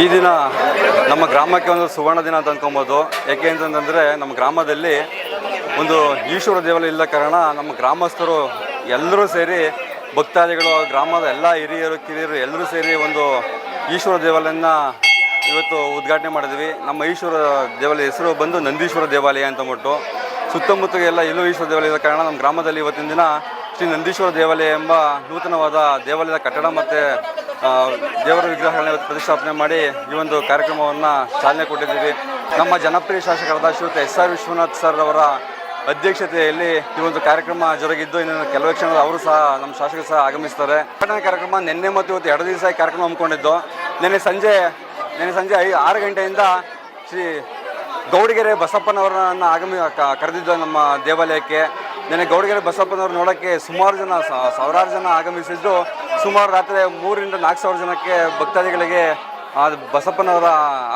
ಈ ದಿನ ನಮ್ಮ ಗ್ರಾಮಕ್ಕೆ ಒಂದು ಸುವರ್ಣ ದಿನ ಅಂತ ಅಂದ್ಕೊಬೋದು ಯಾಕೆ ಅಂತಂದರೆ ನಮ್ಮ ಗ್ರಾಮದಲ್ಲಿ ಒಂದು ಈಶ್ವರ ದೇವಾಲಯ ಇಲ್ಲದ ಕಾರಣ ನಮ್ಮ ಗ್ರಾಮಸ್ಥರು ಎಲ್ಲರೂ ಸೇರಿ ಭಕ್ತಾದಿಗಳು, ಗ್ರಾಮದ ಎಲ್ಲ ಹಿರಿಯರು, ಕಿರಿಯರು ಎಲ್ಲರೂ ಸೇರಿ ಒಂದು ಈಶ್ವರ ದೇವಾಲಯನ ಇವತ್ತು ಉದ್ಘಾಟನೆ ಮಾಡಿದ್ವಿ. ನಮ್ಮ ಈಶ್ವರ ದೇವಾಲಯ ಹೆಸರು ಬಂದು ನಂದೀಶ್ವರ ದೇವಾಲಯ ಅಂತ ಅಂದ್ಬಿಟ್ಟು. ಸುತ್ತಮುತ್ತಗೆಲ್ಲ ಎಲ್ಲೂ ಈಶ್ವರ ದೇವಾಲಯ ಇರೋ ಕಾರಣ ನಮ್ಮ ಗ್ರಾಮದಲ್ಲಿ ಇವತ್ತಿನ ದಿನ ಶ್ರೀ ನಂದೀಶ್ವರ ದೇವಾಲಯ ಎಂಬ ನೂತನವಾದ ದೇವಾಲಯದ ಕಟ್ಟಡ ಮತ್ತು ದೇವರ ವಿಗ್ರಹಗಳನ್ನ ಪ್ರತಿಷ್ಠಾಪನೆ ಮಾಡಿ ಈ ಒಂದು ಕಾರ್ಯಕ್ರಮವನ್ನು ಚಾಲನೆ ಕೊಟ್ಟಿದ್ದೀವಿ. ನಮ್ಮ ಜನಪ್ರಿಯ ಶಾಸಕರಾದ ಶ್ರೀಯುತ ಎಸ್ ಆರ್ ವಿಶ್ವನಾಥ್ ಸರ್ ಅವರ ಅಧ್ಯಕ್ಷತೆಯಲ್ಲಿ ಈ ಒಂದು ಕಾರ್ಯಕ್ರಮ ಜರುಗಿದ್ದು ಇನ್ನು ಕೆಲವೇ ಕ್ಷಣದ ಅವರು ಸಹ ನಮ್ಮ ಶಾಸಕರು ಸಹ ಆಗಮಿಸ್ತಾರೆ. ಉದ್ಘಾಟನಾ ಕಾರ್ಯಕ್ರಮ ನಿನ್ನೆ ಮತ್ತು ಇವತ್ತು ಎರಡು ದಿವಸ ಕಾರ್ಯಕ್ರಮ ಹಮ್ಮಿಕೊಂಡಿದ್ದು. ನಿನ್ನೆ ಸಂಜೆ ನಿನ್ನೆ ಸಂಜೆ ಐ, ಆರು ಗಂಟೆಯಿಂದ ಶ್ರೀ ಗೌಡಿಗೆರೆ ಬಸಪ್ಪನವರನ್ನು ಆಗಮಿ ಕರೆದಿದ್ದು ನಮ್ಮ ದೇವಾಲಯಕ್ಕೆ ನೆನೆ ಗೌಡಗೆರೆ ಬಸಪ್ಪನವ್ರು ನೋಡೋಕ್ಕೆ ಸುಮಾರು ಜನ ಸಾವಿರಾರು ಜನ ಆಗಮಿಸಿದ್ದು ಸುಮಾರು ರಾತ್ರಿ ಮೂರಿಂದ ನಾಲ್ಕು ಸಾವಿರ ಜನಕ್ಕೆ ಭಕ್ತಾದಿಗಳಿಗೆ ಬಸಪ್ಪನವರ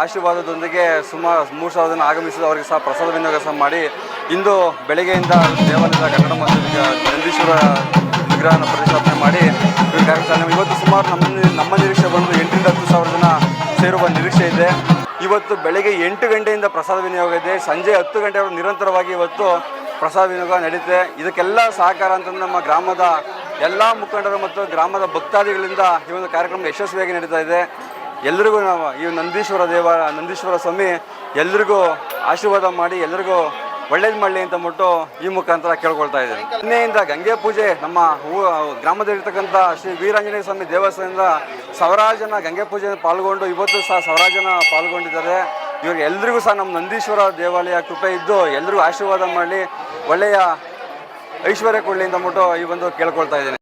ಆಶೀರ್ವಾದದೊಂದಿಗೆ ಸುಮಾರು ಮೂರು ಸಾವಿರ ಜನ ಆಗಮಿಸಿದ್ದು ಅವರಿಗೆ ಸಹ ಪ್ರಸಾದ ವಿನಿಯೋಗ ಸಹ ಮಾಡಿ ಇಂದು ಬೆಳಗ್ಗೆಯಿಂದ ದೇವಾಲಯದ ಕನ್ನಡ ಮತ್ತು ನಂದೀಶ್ವರ ವಿಗ್ರಹನ ಪ್ರತಿಷ್ಠಾಪನೆ ಮಾಡಿ ಕಾರ್ಯಕ್ರಮ ಇವತ್ತು ಸುಮಾರು ನಮ್ಮ ನಮ್ಮ ನಿರೀಕ್ಷೆ ಬಂದು ಎಂಟರಿಂದ ಹತ್ತು ಸಾವಿರ ಜನ ಸೇರುವ ನಿರೀಕ್ಷೆ ಇದೆ. ಇವತ್ತು ಬೆಳಗ್ಗೆ ಎಂಟು ಗಂಟೆಯಿಂದ ಪ್ರಸಾದ ವಿನಿಯೋಗ ಇದೆ. ಸಂಜೆ ಹತ್ತು ಗಂಟೆವರೆಗೂ ನಿರಂತರವಾಗಿ ಇವತ್ತು ಪ್ರಸಾದ ವಿನಿಯೋಗ ನಡೆಯುತ್ತೆ ಇದಕ್ಕೆಲ್ಲ ಸಹಕಾರ ಅಂತಂದ್ರೆ ನಮ್ಮ ಗ್ರಾಮದ ಎಲ್ಲ ಮುಖಂಡರು ಮತ್ತು ಗ್ರಾಮದ ಭಕ್ತಾದಿಗಳಿಂದ ಈ ಒಂದು ಕಾರ್ಯಕ್ರಮ ಯಶಸ್ವಿಯಾಗಿ ನಡೀತಾ ಇದೆ. ಎಲ್ರಿಗೂ ನಾವು ಈ ನಂದೀಶ್ವರ ದೇವ, ನಂದೀಶ್ವರ ಸ್ವಾಮಿ ಎಲ್ರಿಗೂ ಆಶೀರ್ವಾದ ಮಾಡಿ, ಎಲ್ರಿಗೂ ಒಳ್ಳೇದು ಮಾಡಲಿ ಅಂತ ಅಂದ್ಬಿಟ್ಟು ಈ ಮುಖಾಂತರ ಕೇಳ್ಕೊಳ್ತಾ ಇದ್ದೀನಿ. ನಿನ್ನೆಯಿಂದ ಗಂಗೆ ಪೂಜೆ ನಮ್ಮ ಗ್ರಾಮದಲ್ಲಿರ್ತಕ್ಕಂಥ ಶ್ರೀ ವೀರಾಂಜನೇಯ ಸ್ವಾಮಿ ದೇವಸ್ಥಾನದಿಂದ ಸಾವಿರಾರು ಜನ ಗಂಗೆ ಪೂಜೆಯನ್ನು ಪಾಲ್ಗೊಂಡು ಇವತ್ತು ಸಹ ಸಾವಿರಾರು ಪಾಲ್ಗೊಂಡಿದ್ದಾರೆ. ಇವ್ರಿಗೆ ಎಲ್ರಿಗೂ ಸಹ ನಮ್ಮ ನಂದೀಶ್ವರ ದೇವಾಲಯ ಕೃಪೆ ಇದ್ದು ಎಲ್ರಿಗೂ ಆಶೀರ್ವಾದ ಮಾಡಲಿ. ಒಳ್ಳೆಯ ಐಶ್ವರ್ಯ ಕೊಡಲಿ ಅಂತ ಅಂದ್ಬಿಟ್ಟು ಈ ಒಂದು ಕೇಳ್ಕೊಳ್ತಾ ಇದ್ದೇನೆ.